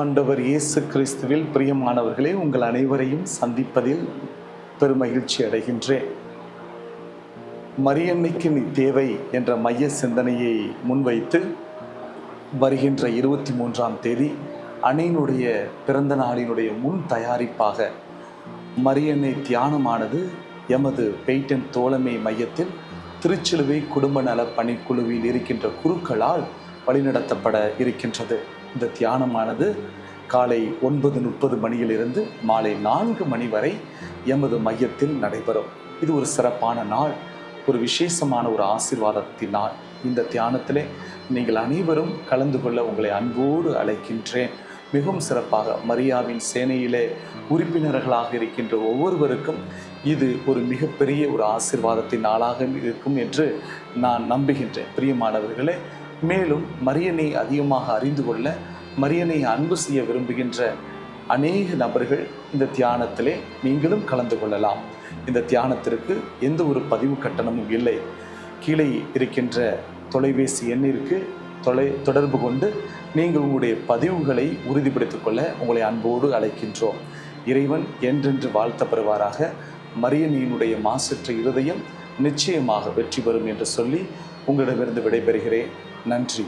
ஆண்டவர் இயேசு கிறிஸ்துவில் பிரியமானவர்களே உங்கள் அனைவரையும் சந்திப்பதில் பெருமகிழ்ச்சி அடைகின்றேன். மரியன்னைக்கு நீ தேவை என்ற மைய சிந்தனையை முன்வைத்து வருகின்ற இருபத்தி மூன்றாம் தேதி அணையினுடைய பிறந்த நாளினுடைய முன் தயாரிப்பாக மரியன்னை தியானமானது எமது பெய்டன் தோழமை மையத்தில் திருச்சிலுவை குடும்ப நல பணிக்குழுவில் இருக்கின்ற குருக்களால் வழிநடத்தப்பட இருக்கின்றது. இந்த தியானமானது காலை ஒன்பது முப்பது மணியிலிருந்து மாலை நான்கு மணி வரை எமது மையத்தில் நடைபெறும். இது ஒரு சிறப்பான நாள் ஒரு விசேஷமான ஒரு ஆசிர்வாதத்தின் நாள் இந்த தியானத்திலே நீங்கள் அனைவரும் கலந்து கொள்ள உங்களை அன்போடு அழைக்கின்றேன். மிகவும் சிறப்பாக மரியாவின் சேனையிலே உறுப்பினர்களாக இருக்கின்ற ஒவ்வொருவருக்கும் இது ஒரு மிகப்பெரிய ஒரு ஆசிர்வாதத்தின் நாளாக இருக்கும் என்று நான் நம்புகின்றேன். பிரியமானவர்களே மேலும் மரியனை அதிகமாக அறிந்து கொள்ள மரியனை அன்பு செய்ய விரும்புகின்ற அநேக நபர்கள் இந்த தியானத்திலே நீங்களும் கலந்து கொள்ளலாம். இந்த தியானத்திற்கு எந்த ஒரு பதிவு கட்டணமும் இல்லை. கீழே இருக்கின்ற தொலைபேசி எண்ணிற்கு தொலை தொடர்பு கொண்டு நீங்கள் உங்களுடைய பதிவுகளை உறுதிப்படுத்திக் கொள்ள உங்களை அன்போடு அழைக்கின்றோம். இறைவன் என்றென்று வாழ்த்த பெறுவாராக மரியனியினுடைய மாசற்ற இருதயம் நிச்சயமாக வெற்றி பெறும் என்று சொல்லி உங்களிடமிருந்து விடைபெறுகிறேன். நன்றி.